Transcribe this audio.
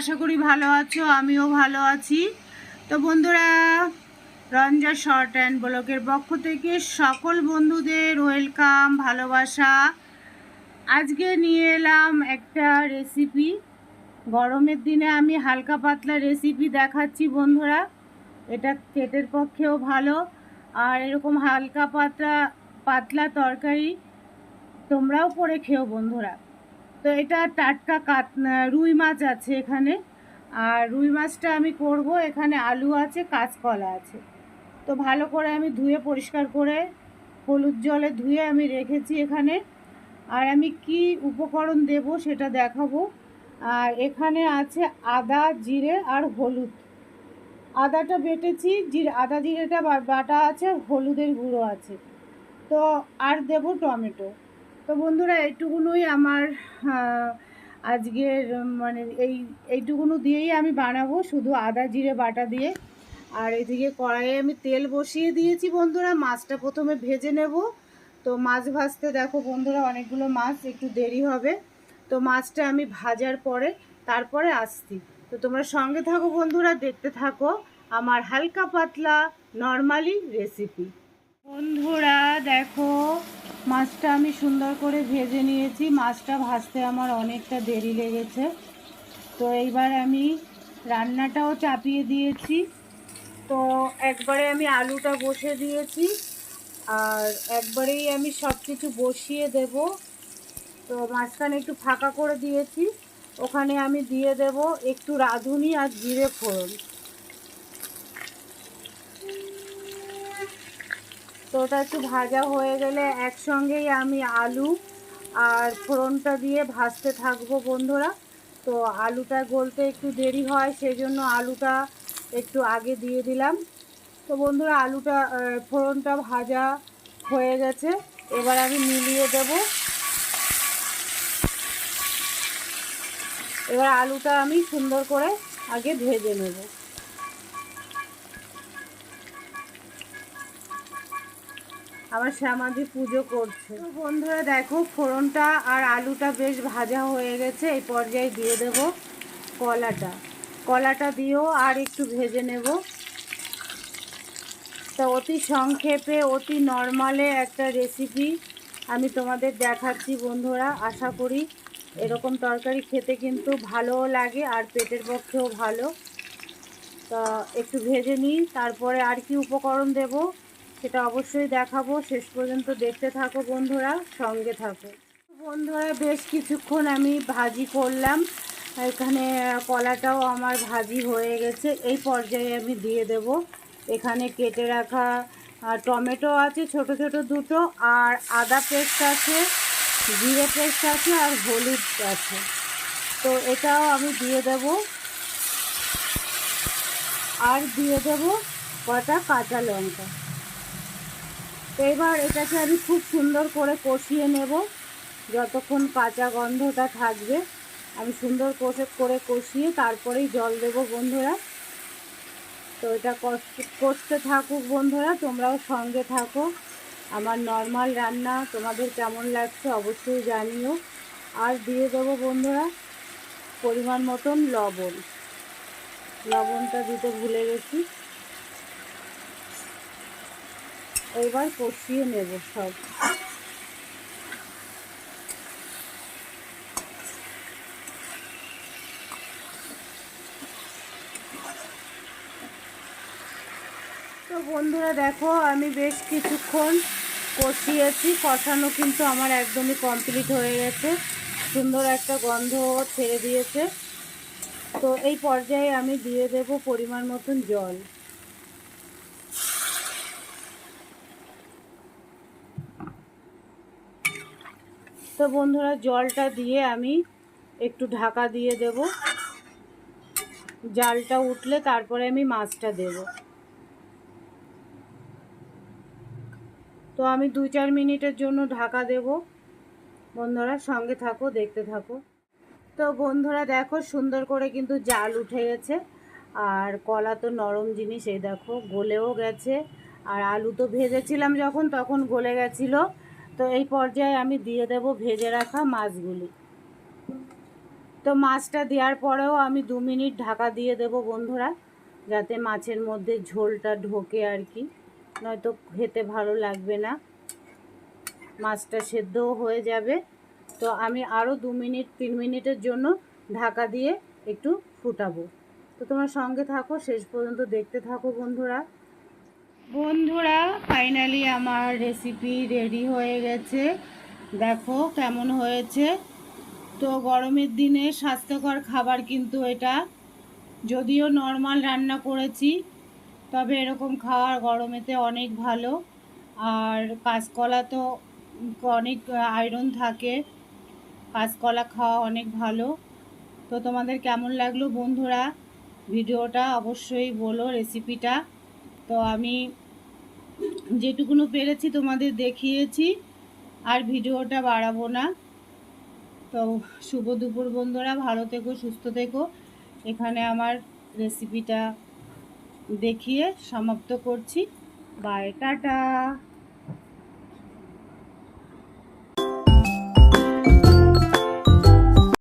আশা করি ভালো আছো, আমিও ভালো আছি। তো বন্ধুরা, রঞ্জা শর্ট অ্যান্ড ব্লকের পক্ষ থেকে সকল বন্ধুদের ওয়েলকাম ভালোবাসা। আজকে নিয়ে এলাম একটা রেসিপি গরমের দিনে আমি হালকা পাতলা রেসিপি দেখাচ্ছি বন্ধুরা। এটা পেটের পক্ষেও ভালো। আর এরকম হালকা পাতলা পাতলা তরকারি তোমরাও করে খেও বন্ধুরা। তো এটা টাটকা কাত রুই মাছ আছে এখানে। আর রুই মাছটা আমি করব, এখানে আলু আছে, কাঁচকলা আছে। তো ভালো করে আমি ধুয়ে, পরিষ্কার করে হলুদ জলে ধুয়ে আমি রেখেছি এখানে। আর আমি কি উপকরণ দেব সেটা দেখাবো। আর এখানে আছে আদা, জিরে আর হলুদ। আদাটা বেটেছি, জিরে, আদা, জিরেটা বাটা আছে হলুদের গুঁড়ো আছে। তো আর দেব টমেটো। তো বন্ধুরা, এইটুকুনই আমার আজকের মানে এই, এইটুকুনো দিয়েই আমি বানাবো, শুধু আদা জিরে বাটা দিয়ে। আর এদিকে কড়াইয়ে আমি তেল বসিয়ে দিয়েছি বন্ধুরা, মাছটা প্রথমে ভেজে নেব। তো মাছ ভাজতে দেখো বন্ধুরা, অনেকগুলো মাছ, একটু দেরি হবে। তো মাছটা আমি ভাজার পরে তারপরে আসছি। তো তোমরা সঙ্গে থাকো বন্ধুরা, দেখতে থাকো আমার হালকা পাতলা নর্মালি রেসিপি। বন্ধুরা, দেখো মাছটা আমি সুন্দর করে ভেজে নিয়েছি। মাছটা ভাজতে আমার অনেকটা দেরি লেগেছে। তো এইবার আমি রান্নাটাও চাপিয়ে দিয়েছি। তো একবারে আমি আলুটা বসে দিয়েছি। আর একবারেই আমি সব কিছু বসিয়ে দেব। তো মাঝখানে একটু ফাঁকা করে দিয়েছি। ওখানে আমি দিয়ে দেব একটু রাঁধুনি আর জিরে ফোড়ন। তো ওটা একটু ভাজা হয়ে গেলে একসঙ্গেই আমি আলু আর ফোড়নটা দিয়ে ভাজতে থাকব বন্ধুরা। তো আলুটা গলতে একটু দেরি হয় সেই জন্য আলুটা একটু আগে দিয়ে দিলাম। তো বন্ধুরা, আলুটা ফোড়নটা ভাজা হয়ে গেছে। এবার আমি মিলিয়ে দেব। এবার আলুটা আমি সুন্দর করে আগে ভেজে নেব। আমার শ্যামাদি পুজো করছে। তো বন্ধুরা দেখো, ফোড়নটা আর আলুটা বেশ ভাজা হয়ে গেছে। এই পর্যায়ে দিয়ে দেব কলাটা। কলাটা দিয়েও আর একটু ভেজে নেব। তো অতি সংক্ষেপে, অতি নর্মালে একটা রেসিপি আমি তোমাদের দেখাচ্ছি বন্ধুরা। আশা করি এরকম তরকারি খেতে কিন্তু ভালোও লাগে আর পেটের পক্ষেও ভালো। তা একটু ভেজে নিই, তারপরে আর কি উপকরণ দেব? সেটা অবশ্যই দেখাবো। শেষ পর্যন্ত দেখতে থাকো বন্ধুরা, সঙ্গে থাকো। বন্ধুরা, বেশ কিছুক্ষণ আমি ভাজি করলাম। এখানে কলাটাও আমার ভাজি হয়ে গেছে। এই পর্যায়ে আমি দিয়ে দেব। এখানে কেটে রাখা টমেটো আছে, ছোট ছোট দুটো, আর আদা পেস্ট আছে, জিরে পেস্ট আছে, আর হলুদ আছে। তো এটাও আমি দিয়ে দেবো। আর দিয়ে দেব কটা কাঁচা লঙ্কা। এবার এটাকে আমি খুব সুন্দর করে কষিয়ে নেব। যতক্ষণ কাঁচা গন্ধটা থাকবে, আমি সুন্দর কষে করে কষিয়ে তারপরেই জল দেব বন্ধুরা। তো এটা কষ- কষতে থাকুক বন্ধুরা, তোমরাও সঙ্গে থাকো। আমার নর্মাল রান্না তোমাদের কেমন লাগছে অবশ্যই জানিও। আর দিয়ে দেবো বন্ধুরা পরিমাণ মতন লবণ। লবণটা দিতে ভুলে গেছি। এবার কষিয়ে নেব সব। তো বন্ধুরা দেখো, আমি বেশ কিছুক্ষণ কষিয়েছি। কষানো কিন্তু আমার একদমই কমপ্লিট হয়ে গেছে। সুন্দর একটা গন্ধ ছেড়ে দিয়েছে। তো এই পর্যায়ে আমি দিয়ে দেব পরিমাণ মতন জল। তো বন্ধুরা, জলটা দিয়ে আমি একটু ঢাকা দিয়ে দেব। জালটা উঠলে তারপরে আমি মাছটা দেব। তো আমি দু চার মিনিটের জন্য ঢাকা দেব। বন্ধুরা, সঙ্গে থাকো, দেখতে থাকো। তো বন্ধুরা, দেখো সুন্দর করে কিন্তু জাল উঠে গেছে। আর কলা তো নরম জিনিস, এই দেখো, গলেও গেছে। আর আলু তো ভেজেছিলাম যখন, তখন গলে গেছিল। তো এই পর্যায়ে আমি দিয়ে দেব ভেজে রাখা মাছগুলি। তো মাছটা দেওয়ার পরেও আমি দু মিনিট ঢাকা দিয়ে দেব বন্ধুরা, যাতে মাছের মধ্যে ঝোলটা ঢোকে আর কি। নয়তো খেতে ভালো লাগবে না। মাছটা সেদ্ধও হয়ে যাবে। তো আমি আরও দু মিনিট, তিন মিনিটের জন্য ঢাকা দিয়ে একটু ফুটাবো। তো তোমরা সঙ্গে থাকো, শেষ পর্যন্ত দেখতে থাকো বন্ধুরা। বন্ধুরা ফাইনালি আমার রেসিপি রেডি হয়ে গেছে। দেখো কেমন হয়েছে। তো গরমের দিনে স্বাস্থ্যকর খাবার কিন্তু এটা। যদিও নর্মাল রান্না করেছি, তবে এরকম খাওয়ার গরমেতে অনেক ভালো। আর কাঁচকলা তো অনেক আয়রন থাকে। কাঁচকলা খাওয়া অনেক ভালো। তো তোমাদের কেমন লাগল বন্ধুরা? ভিডিওটা অবশ্যই বলো রেসিপিটা তো আমি যেটুকুনো পেরেছি তোমাদের দেখিয়েছি, আর ভিডিওটা বাড়াবো না। তো শুভ দুপুর বন্ধুরা, ভালো থেকো, সুস্থ থেকো। এখানে আমার রেসিপিটা দেখিয়ে সমাপ্ত করছি। Bye tata.